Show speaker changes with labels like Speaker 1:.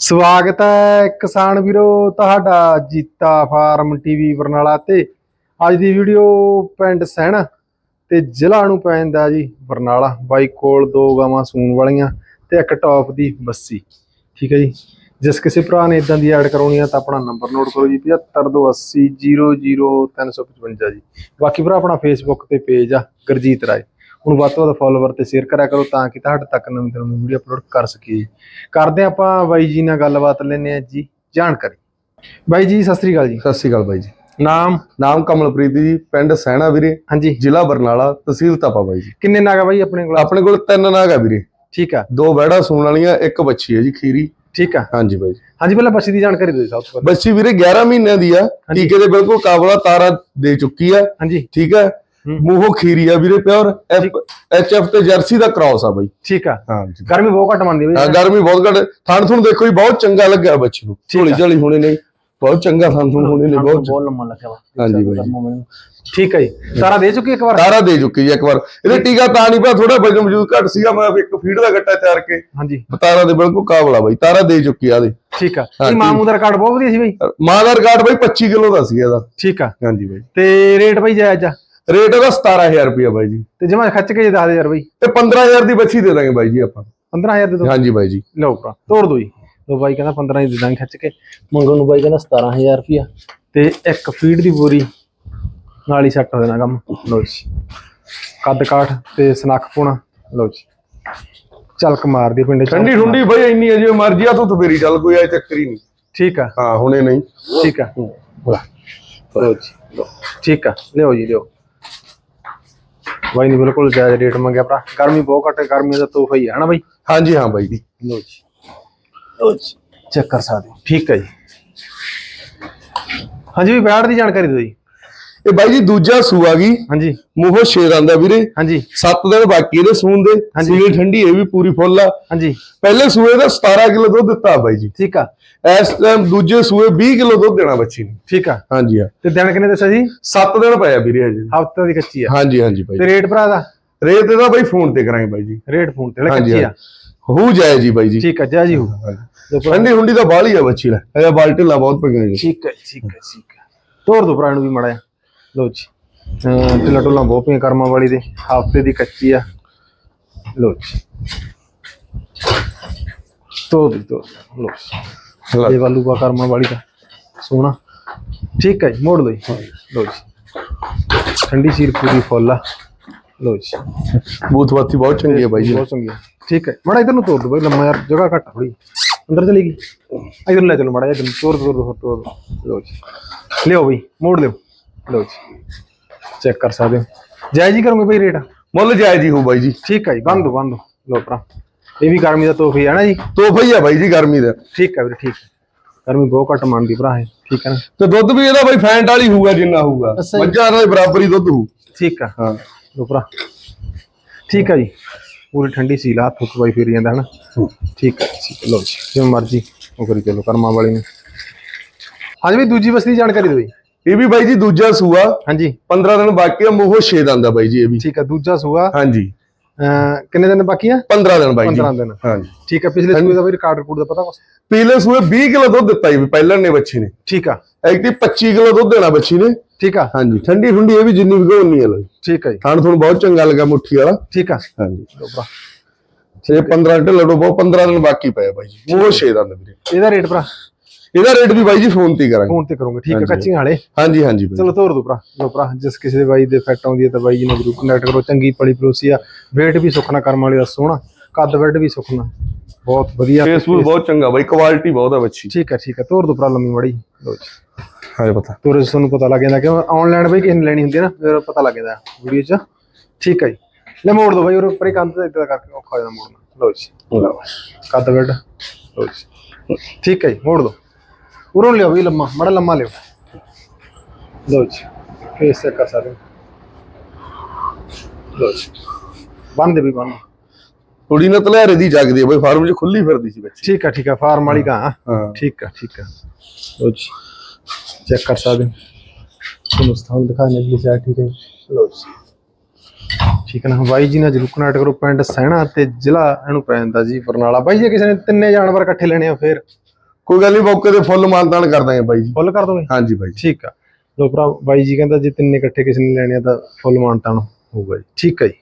Speaker 1: ਸਵਾਗਤ ਹੈ ਕਿਸਾਨ ਵੀਰੋ, ਤੁਹਾਡਾ ਜੀਤਾ ਫਾਰਮ ਟੀਵੀ ਬਰਨਾਲਾ ਤੇ। ਅੱਜ ਦੀ ਵੀਡੀਓ ਪਿੰਡ ਸਹਿਣਾ ਤੇ ਜ਼ਿਲ੍ਹਾ ਨੂੰ ਪੈਂਦਾ ਜੀ ਬਰਨਾਲਾ। ਬਾਈ ਕੋਲ ਦੋ ਗਾਵਾਂ ਸੂਣ ਵਾਲੀਆਂ ਤੇ ਇੱਕ ਟੌਪ ਦੀ ਬੱਸੀ। ਠੀਕ ਹੈ ਜੀ। ਜਿਸ ਕਿਸੇ ਭਰਾ ਨੇ ਇਦਾਂ ਦੀ ਐਡ ਕਰਾਉਣੀ ਆ ਤਾਂ ਆਪਣਾ ਨੰਬਰ ਨੋਟ ਕਰੋ ਜੀ 7528000355 ਜੀ। ਬਾਕੀ ਭਰਾ ਆਪਣਾ ਫੇਸਬੁੱਕ ਤੇ ਪੇਜ ਆ, ਗੁਰਜੀਤ ਰਾਏ। ਹੁਣ ਵੱਧ ਤੋਂ ਵੱਧ ਫਾਲੋਵਰ ਤੇ ਸ਼ੇਅਰ ਕਰਿਆ ਕਰੋ ਤਾਂ ਕਿ ਤੁਹਾਡੇ ਤੱਕ ਨਵੀਂ ਤੋਂ ਨਵੀਂ ਵੀਡੀਓ ਅਪਲੋਡ ਕਰ ਸਕੀਏ। ਕਰਦੇ ਹਾਂ ਆਪਾਂ ਬਾਈ ਜੀ ਨਾਲ ਗੱਲਬਾਤ ਲੈਣੇ ਆ ਜੀ ਜਾਣਕਾਰੀ। ਬਾਈ ਜੀ ਸਤਿ ਸ੍ਰੀ ਅਕਾਲ ਜੀ।
Speaker 2: ਸਤਿ ਸ਼੍ਰੀ ਅਕਾਲ ਬਾਈ ਜੀ।
Speaker 1: ਨਾਮ?
Speaker 2: ਨਾਮ ਕਮਲਪ੍ਰੀਤ ਜੀ ਪਿੰਡ ਸੈਣਾ ਵੀਰੇ
Speaker 1: ਹਾਂਜੀ।
Speaker 2: ਜ਼ਿਲ੍ਹਾ ਬਰਨਾਲਾ ਤਹਿਸੀਲ ਤਪਾ ਬਾਈ ਜੀ।
Speaker 1: ਕਿੰਨੇ ਨਾਗਾ ਬਾਈ ਆਪਣੇ ਕੋਲ?
Speaker 2: ਆਪਣੇ ਕੋਲ ਤਿੰਨ ਨਾਗ ਆ ਵੀਰੇ।
Speaker 1: ਠੀਕ ਆ।
Speaker 2: ਦੋ ਬੈੜਾ ਸੂਣ ਵਾਲੀਆਂ ਇੱਕ ਬੱਚੀ ਹੈ ਜੀ ਖੀਰੀ।
Speaker 1: ਠੀਕ ਆ।
Speaker 2: ਹਾਂਜੀ ਬਾਈ ਜੀ।
Speaker 1: ਹਾਂਜੀ ਪਹਿਲਾਂ ਬੱਚੀ ਦੀ ਜਾਣਕਾਰੀ ਦਿਓ ਸਭ ਤੋਂ ਪਹਿਲਾਂ।
Speaker 2: ਬੱਚੀ ਵੀਰੇ 11 ਮਹੀਨਿਆਂ ਦੀ ਆ। ਟੀਕੇ ਦੇ ਬਿਲਕੁਲ ਕਾਬਲਾ ਤਾਰਾ ਦੇ ਚੁੱਕੀ ਆ।
Speaker 1: ਹਾਂਜੀ।
Speaker 2: ਠੀਕ ਹੂੰ। ਮੂੰਹੋਂ ਖੀਰੀ ਆ ਵੀਰੇ ਪਿਓਰ। ਐਚ ਐਫ ਤੇ ਜਰਸੀ ਦਾ ਕ੍ਰਾਸ ਆ ਬਾਈ।
Speaker 1: ਠੀਕ ਆ। ਗਰਮੀ ਬਹੁਤ ਘੱਟ ਮੰਨਦੀ
Speaker 2: ਹਾਂ
Speaker 1: ਬਾਈ।
Speaker 2: ਗਰਮੀ ਬਹੁਤ ਘੱਟ। ਥਣ ਥੁਣ ਦੇਖੋ ਜੀ ਬਹੁਤ ਚੰਗਾ ਲੱਗਿਆ ਬੱਚੀ ਨੂੰ। ਝੋਲੀ ਝਾਲੀ ਹੋਣੇ ਨੇ ਬਹੁਤ ਚੰਗਾ ਥਣ ਥੁਣ ਹੋਣੇ ਨੇ ਬਹੁਤ
Speaker 1: ਬਹੁਤ ਲੰਮਾ ਲੱਗਿਆ
Speaker 2: ਹਾਂਜੀ ਬਾਈ।
Speaker 1: ਠੀਕ ਹੈ ਜੀ। ਸਾਰਾ ਦੇ ਚੁੱਕੀ ਇੱਕ ਵਾਰ?
Speaker 2: ਤਾਰਾ ਦੇ ਚੁੱਕੀ ਜੀ ਇੱਕ ਵਾਰ। ਇਹਦੇ ਟੀਕਾ ਤਾਂ ਨਹੀਂ ਪਿਆ ਥੋੜਾ ਵਜਨ ਮੌਜੂਦ ਘੱਟ ਸੀਗਾ ਮੈਂ ਇੱਕ ਫੀਡ ਦਾ ਗੱਟਾ ਤਿਆਰ ਕੇ।
Speaker 1: ਹਾਂਜੀ।
Speaker 2: ਤਾਰਾ ਦੇ ਬਿਲਕੁਲ ਕਾਬਲਾ ਬਾਈ ਤਾਰਾ ਦੇ ਚੁੱਕੀ ਆ ਦੇ।
Speaker 1: ਠੀਕ ਆ। ਇਹ ਮਾਮੂ ਦਾ ਰਿਕਾਰਡ ਬਹੁਤ ਵਧੀਆ ਸੀ ਬਾਈ।
Speaker 2: ਮਾਂ ਦਾ ਰਿਕਾਰਡ ਬਾਈ 25 ਕਿਲੋ ਦਾ ਸੀ ਇਹਦਾ।
Speaker 1: ਠੀਕ ਆ।
Speaker 2: ਹਾਂਜੀ ਬਾਈ।
Speaker 1: ਤੇ ਰੇਟ ਬਾਈ ਜਾਇਜ਼ ਆ।
Speaker 2: ਰੇਟ ਇਹਦਾ 17000 ਰੁਪਇਆ ਬਾਈ ਜੀ।
Speaker 1: ਤੇ ਜਮਾ ਖੱਚ ਕੇ ਦੱਸ ਦੇ ਯਾਰ ਬਾਈ।
Speaker 2: ਤੇ 15000 ਦੀ ਬੱਚੀ ਦੇ ਦਾਂਗੇ ਬਾਈ ਜੀ ਆਪਾਂ।
Speaker 1: 15000 ਦੇ ਦੋ।
Speaker 2: ਹਾਂਜੀ ਬਾਈ ਜੀ।
Speaker 1: ਲਓ ਭਰਾ ਤੋੜ ਦੋ ਜੀ। ਲੋ ਬਾਈ ਕਹਿੰਦਾ 15 ਹੀ ਦੇ ਦਾਂਗੇ ਖੱਚ ਕੇ। ਮੰਗਣ ਨੂੰ ਬਾਈ ਕਹਿੰਦਾ 17000 ਰੁਪਿਆ ਤੇ ਇੱਕ ਫੀਡ ਦੀ ਬੋਰੀ ਨਾਲ ਹੀ ਸੈੱਟ ਹੋ ਜਾਣਾ ਕੰਮ। ਲਓ ਜੀ। ਕੱਦ ਕਾਠ ਤੇ ਸਨੱਖ ਪੁਣਾ। ਲਓ ਜੀ। ਚਲਕ ਮਾਰਦੀ ਪਿੰਡੇ ਚ
Speaker 2: ਠੰਡੀ ਠੁੰਡੀ ਬਾਈ ਇੰਨੀ ਹੈ ਜੇ ਮਰਜ਼ੀ ਆ ਤੂੰ ਫੇਰੀ ਚੱਲ ਕੋਈ ਐ ਚੱਕਰ ਹੀ ਨਹੀਂ।
Speaker 1: ਠੀਕ ਆ।
Speaker 2: ਹਾਂ ਹੁਣੇ ਨਹੀਂ।
Speaker 1: ਠੀਕ ਆ। ਲਓ ਜੀ। ਠੀਕ ਆ। ਲਿਓ ਜੀ ਲਿਓ। ਬਾਈ ਨੇ ਬਿਲਕੁਲ ਜਾਇਜ਼ ਰੇਟ ਮੰਗਿਆ ਭਰਾ। ਗਰਮੀ ਬਹੁਤ ਘੱਟ ਹੈ ਗਰਮੀ ਦਾ ਤੋਹਫਾ ਹੀ ਹੈ ਨਾ ਬਾਈ?
Speaker 2: ਹਾਂਜੀ ਹਾਂ ਬਾਈ ਜੀ।
Speaker 1: ਲਓ ਜੀ। ਲਓ ਜੀ। ਚੈੱਕ ਕਰ ਸਕਦੇ ਹੋ। ਠੀਕ ਹੈ ਜੀ। ਹਾਂਜੀ ਵੀ ਬੈਠ ਦੀ ਜਾਣਕਾਰੀ ਦਿਓ ਜੀ।
Speaker 2: ਇਹ ਬਾਈ ਜੀ ਦੂਜਾ ਸੂਆ ਗਈ।
Speaker 1: ਹਾਂਜੀ।
Speaker 2: ਮੂੰਹੋਂ ਸ਼ੇਰ ਆਂਦਾ ਵੀਰੇ।
Speaker 1: ਹਾਂਜੀ।
Speaker 2: 7 ਦਿਨ ਬਾਕੀ ਇਹਦੇ ਸੂਣ ਦੇ। ਸੀਲ ਠੰਡੀ ਇਹ ਵੀ ਪੂਰੀ ਫੁੱਲ ਆ।
Speaker 1: ਹਾਂਜੀ।
Speaker 2: ਪਹਿਲੇ ਸੂਏ ਦਾ 17 ਕਿਲੋ ਦੁੱਧ ਦਿੱਤਾ ਬਾਈ ਜੀ।
Speaker 1: ਠੀਕ ਆ।
Speaker 2: ਇਸ ਟਾਈਮ ਦੂਜੇ ਸੂਏ 20 ਕਿਲੋ ਦੁੱਧ ਦੇਣਾ ਬੱਚੀ ਨੂੰ।
Speaker 1: ਠੀਕ ਆ।
Speaker 2: ਹਾਂਜੀ ਹਾਂ।
Speaker 1: ਤੇ ਦਿਨ ਕਿੰਨੇ ਦੱਸਿਆ ਜੀ?
Speaker 2: 7 ਦਿਨ ਪਏ ਆ ਵੀਰੇ ਹਜੇ।
Speaker 1: ਹਫ਼ਤੇ ਦੀ ਕੱਚੀ ਆ।
Speaker 2: ਹਾਂਜੀ ਹਾਂਜੀ ਬਾਈ
Speaker 1: ਤੇ ਰੇਟ ਭਰਾ ਦਾ?
Speaker 2: ਰੇਟ ਇਹਦਾ ਬਾਈ ਫੋਨ ਤੇ ਕਰਾਂਗੇ ਬਾਈ ਜੀ।
Speaker 1: ਰੇਟ ਫੋਨ ਤੇ ਕੱਚੀ ਆ।
Speaker 2: ਹੋ। ਜਾਏ ਜੀ ਬਾਈ ਜੀ।
Speaker 1: ਠੀਕ ਆ ਜੈ ਜੀ ਹੋ।
Speaker 2: ਠੰਡੀ ਹੁੰਡੀ ਤਾਂ ਬਾਹਲੀ ਆ ਬੱਚੀ ਲੈ। ਇਹਦਾ ਬਾਲਟੀਲਾ ਬਹੁਤ ਪਈਆਂ ਜੀ।
Speaker 1: ਠੀਕ ਹੈ ਠੀਕ ਹੈ ਠੀਕ ਹੈ ਤੋਰ ਦੋ ਭਰਾ ਨੂੰ ਵੀ ਮੜਾ ਲਓ ਜੀ। ਢਿੱਲਾ ਢੁੱਲਾ ਬਹੁਤ ਪਈਆਂ ਕਰਮਾਂ ਵਾਲੀ ਦੇ। ਹਫ਼ਤੇ ਦੀ ਕੱਚੀ ਆ। ਲਓ ਜੀ। ਤੋਰ ਦੋ ਜੀ।
Speaker 2: ਲੈ।
Speaker 1: ਇਹ ਵਾਲੂ ਪਾ ਕਰਮਾਂ ਵਾਲੀ ਦਾ। ਸੋਹਣਾ। ਠੀਕ ਹੈ ਜੀ ਮੋੜ ਲਓ ਜੀ। ਲਓ ਜੀ। ਠੰਡੀ ਸੀਰ ਪੂਰੀ ਫੁੱਲ ਆ। ਲਓ ਜੀ।
Speaker 2: ਬਾਤੀ ਬਹੁਤ ਚੰਗੀ ਹੈ ਬਾਈ ਜੀ।
Speaker 1: ਬਹੁਤ ਚੰਗੀ ਆ। ਠੀਕ ਹੈ ਮੜਾ ਇਧਰ ਨੂੰ ਤੋੜ ਦੋ ਬਈ ਲੰਮਾ ਯਾਰ ਜਗ੍ਹਾ ਘੱਟ ਥੋੜੀ ਅੰਦਰ ਚਲੀ ਗਈ। ਇਧਰ ਲੈ ਚਲੋ ਮੜਾ ਇਧਰ ਤੋੜ ਤੋੜ ਤੋੜ ਲਓ ਜੀ। ਲਿਓ ਬਈ ਮੋੜ ਲਿਓ ਲਓ ਜੀ। ਚੈੱਕ ਕਰ ਸਕਦੇ ਹੋ। ਜੈ ਜੀ ਕਰੋਗੇ ਬਈ ਰੇਟ?
Speaker 2: ਮੁੱਲ ਜਾਇਜ਼ ਹੀ ਹੋ ਬਾਈ ਜੀ।
Speaker 1: ਠੀਕ ਹੈ ਜੀ ਬੰਦ ਦੋ ਬੰਦ। ਦੋ ਲਓ ਭਰਾ ਇਹ ਵੀ ਗਰਮੀ ਦਾ ਤੋਹਫਾ ਹੀ ਨਾ ਜੀ।
Speaker 2: ਤੋਹਫਾ ਹੀ ਆ ਬਾਈ ਜੀ ਗਰਮੀ ਦਾ।
Speaker 1: ਠੀਕ ਹੈ ਵੀਰੇ ਠੀਕ ਹੈ ਗਰਮੀ ਬਹੁਤ ਘੱਟ ਮੰਨਦੀ ਭਰਾ ਹੈ ਠੀਕ ਹੈ ਨਾ।
Speaker 2: ਤੇ ਦੁੱਧ ਵੀ ਇਹਦਾ ਬਾਈ ਫੈਂਟ ਵਾਲੀ ਹੋਊਗਾ ਜਿੰਨਾ ਹੋਊਗਾ।
Speaker 1: ਅੱਛਾ ਜੀ।
Speaker 2: ਮੱਝਾਂ ਦੇ ਬਰਾਬਰ ਹੀ ਦੁੱਧ ਹੋਊ।
Speaker 1: ਠੀਕ ਆ।
Speaker 2: ਹਾਂ।
Speaker 1: ਲਓ ਭਰਾ ਠੀਕ ਹੈ ਜੀ। ਪੂਰੀ ਠੰਡੀ ਸੀ ਲਾ ਥੁੱਕ ਬਾਈ ਫਿਰ ਜਾਂਦਾ ਹੈ। ਨਾ ਠੀਕ ਹੈ ਠੀਕ ਹੈ, ਲਓ ਜੀ ਜਿਵੇਂ ਮਰਜ਼ੀ ਉਹ ਕਰੀ ਚਲੋ ਕਰਮਾਂ ਵਾਲੀ ਨੂੰ। ਹਾਂਜੀ ਵੀ ਦੂਜੀ ਬਸਤੀ ਦੀ ਜਾਣਕਾਰੀ ਦਿਓ ਜੀ।
Speaker 2: ਇਹ ਵੀ ਬਾਈ ਜੀ ਦੂਜਾ ਸੂਆ।
Speaker 1: ਹਾਂਜੀ।
Speaker 2: 15 ਦਿਨ ਬਾਕੀ ਆ ਮੂੰਹੋਂ 6 ਦਿਨ ਦਾ ਬਾਈ ਜੀ ਇਹ ਵੀ।
Speaker 1: ਠੀਕ ਹੈ ਦੂਜਾ ਸੂਆ।
Speaker 2: ਹਾਂਜੀ।
Speaker 1: ਕਿੰਨੇ ਦਿਨ ਬਾਕੀ ਆ?
Speaker 2: 15 ਦਿਨ ਬਾਈ ਜੀ।
Speaker 1: 15 ਦਿਨ।
Speaker 2: ਹਾਂਜੀ।
Speaker 1: ਠੀਕ ਹੈ ਪਿਛਲੇ ਸੂਏ ਦਾ ਵੀ ਰਿਕਾਰਡ ਰਿਕੂਡ ਦਾ ਪਤਾ ਕੁਛ?
Speaker 2: ਪੀਲੇ ਸੂਏ 20 ਕਿਲੋ ਦੁੱਧ ਦਿੱਤਾ ਜੀ ਪਹਿਲਾਂ ਨੇ ਬੱਚੀ ਨੇ।
Speaker 1: ਠੀਕ ਆ।
Speaker 2: ਐਕਟੀ 25 ਕਿਲੋ ਦੁੱਧ ਦੇਣਾ ਬੱਚੀ ਨੇ।
Speaker 1: ਠੀਕ ਆ।
Speaker 2: ਹਾਂਜੀ ਠੰਡੀ ਠੁੰਡੀ ਇਹ ਵੀ ਜਿੰਨੀ ਵੀ ਹੋਣੀ ਹੈ ਲੋ
Speaker 1: ਠੀਕ ਹੈ ਜੀ।
Speaker 2: ਖਾਣ ਤੁਹਾਨੂੰ ਬਹੁਤ ਚੰਗਾ ਲੱਗਾ ਮੁੱਠੀ ਵਾਲਾ।
Speaker 1: ਠੀਕ ਆ।
Speaker 2: ਹਾਂਜੀ। ਛੇ 15 ਢਿੱਲੋ ਬਹੁਤ 15 ਦਿਨ ਬਾਕੀ ਪਏ ਬਾਈ ਜੀ। ਮੂੰਹੋਂ 6 ਦਿਨ ਦੇ ਵੀਰੇ।
Speaker 1: ਇਹਦਾ ਰੇਟ ਭਰਾ?
Speaker 2: ਇਹਦਾ ਰੇਟ ਵੀ ਬਾਈ ਜੀ ਫੋਨ ਤੇ ਕਰਾਂਗੇ।
Speaker 1: ਫੋਨ ਤੇ ਕਰੋਗੇ ਠੀਕ ਹੈ। ਕੱਚੀਆਂ ਵਾਲੇ।
Speaker 2: ਹਾਂਜੀ ਹਾਂਜੀ
Speaker 1: ਚਲੋ ਤੋਰ ਦੋ ਭਰਾ ਲੋ ਭਰਾ ਜਿਸ ਕਿਸੇ ਦੇ ਬਾਈ ਦੇ ਫਿੱਟ ਆਉਂਦੀ ਹੈ ਤਾਂ ਬਾਈ ਜੀ ਨਾਲ ਜਰੂਰ ਕੰਟੈਕਟ ਕਰੋ। ਚੰਗੀ ਪਲੀ ਪਲੋਸੀ ਆ ਵੇਟ ਵੀ ਸੁਖਣਾ ਕਰਮ ਵਾਲੀ ਦਾ ਸੋਹਣਾ ਕੱਦ ਵੈਡ ਵੀ ਸੁਖਣਾ। ਬਹੁਤ ਵਧੀਆ।
Speaker 2: ਫੇਸਬੁੱਕ ਬਹੁਤ ਚੰਗਾ ਬਾਈ ਕੁਆਲਿਟੀ ਬਹੁਤ ਆ ਬੱਚੀ।
Speaker 1: ਠੀਕ ਹੈ ਠੀਕ ਹੈ ਤੋਰ ਦੋ ਭਰਾ ਲੰਮੀ ਮੜੀ। ਲੋ ਜੀ।
Speaker 2: ਹਾਂ ਪਤਾ।
Speaker 1: ਤੋਰੇ ਤੁਹਾਨੂੰ ਪਤਾ ਲੱਗ ਜਾਂਦਾ ਕਿ ਆਨਲਾਈਨ ਬਈ ਕਿਸੇ ਨੇ ਲੈਣੀ ਹੁੰਦੀ ਹੈ ਨਾ ਫਿਰ ਪਤਾ ਲੱਗ ਜਾਂਦਾ ਵੀਡੀਓ 'ਚ। ਠੀਕ ਹੈ ਜੀ। ਲੈ ਮੋੜ ਦੋ ਬਾਈ ਉਹ ਪਰੇ ਕੰਧ ਤੇ ਇਦਾਂ ਕਰਕੇ ਔਖਾ ਹੋ ਜਾਂਦਾ ਮੋੜਨਾ। ਲੋ ਜੀ। ਕੱਦ ਵੈਡ ਲੋ ਜੀ। ਠੀਕ ਹੈ ਜੀ ਮੋੜ ਦੋ। ਉਰੋਂ ਲਿਓ ਵੀ ਲੰਮਾ ਮੜਾ ਲੰਮਾ ਲਿਓ ਲੋ ਜੀ ਫੇਸ ਚੈੱਕ ਕਰ ਸਕਦੇ ਹੋ ਲੋ ਜੀ ਬੰਦ ਵੀ ਬੰਦ
Speaker 2: ਥੋੜੀ ਨਾ ਤਲੇਰੇ ਦੀ ਜਗਦੀ ਆ ਬਾਈ ਫਾਰਮ 'ਚ ਖੁੱਲੀ ਫਿਰਦੀ ਸੀ ਬੱਚੀ
Speaker 1: ਠੀਕ ਹੈ ਠੀਕ ਹੈ ਫਾਰਮ ਵਾਲੀ ਕਾ
Speaker 2: ਹਾਂ
Speaker 1: ਠੀਕ ਹੈ ਠੀਕ ਹੈ ਲੋ ਜੀ ਚੈੱਕ ਕਰ ਸਕਦੇ ਹੋ ਤੁਹਾਨੂੰ ਸਥਾਨ ਦਿਖਾਣੇ ਲਈ ਸਾਈਡ ਠੀਕ ਹੈ ਲੋ ਜੀ ਠੀਕ ਹੈ ਨਾ ਬਾਈ ਜੀ ਨਾਲ ਜਰੂਰ ਕਨੈਕਟ ਕਰੋ ਪਿੰਡ ਸਹਿਣਾ ਤੇ ਜ਼ਿਲ੍ਹਾ ਇਹਨੂੰ ਪੈ ਜਾਂਦਾ ਜੀ ਬਰਨਾਲਾ ਬਾਈ ਜੇ ਕਿਸੇ ਨੇ ਤਿੰਨੇ ਜਾਨਵਰ ਇਕੱਠੇ ਲੈਣੇ ਆ ਫਿਰ
Speaker 2: ਕੋਈ ਗੱਲ ਨਹੀਂ ਮੌਕੇ ਤੇ ਫੁੱਲ ਮਾਨਤਾਨ ਕਰ ਦਾਂਗੇ ਬਾਈ ਜੀ।
Speaker 1: ਫੁੱਲ ਕਰ ਦੋਗੇ?
Speaker 2: ਹਾਂਜੀ ਬਾਈ ਜੀ।
Speaker 1: ਠੀਕ ਆ। ਲੋ ਭਰਾ ਬਾਈ ਜੀ ਕਹਿੰਦਾ ਜੇ ਤਿੰਨੇ ਇਕੱਠੇ ਕਿਸੇ ਨੇ ਲੈਣੇ ਆ ਤਾਂ ਫੁੱਲ ਮਾਨਤਾਨ ਹੋਊਗਾ ਜੀ। ਠੀਕ ਹੈ ਜੀ।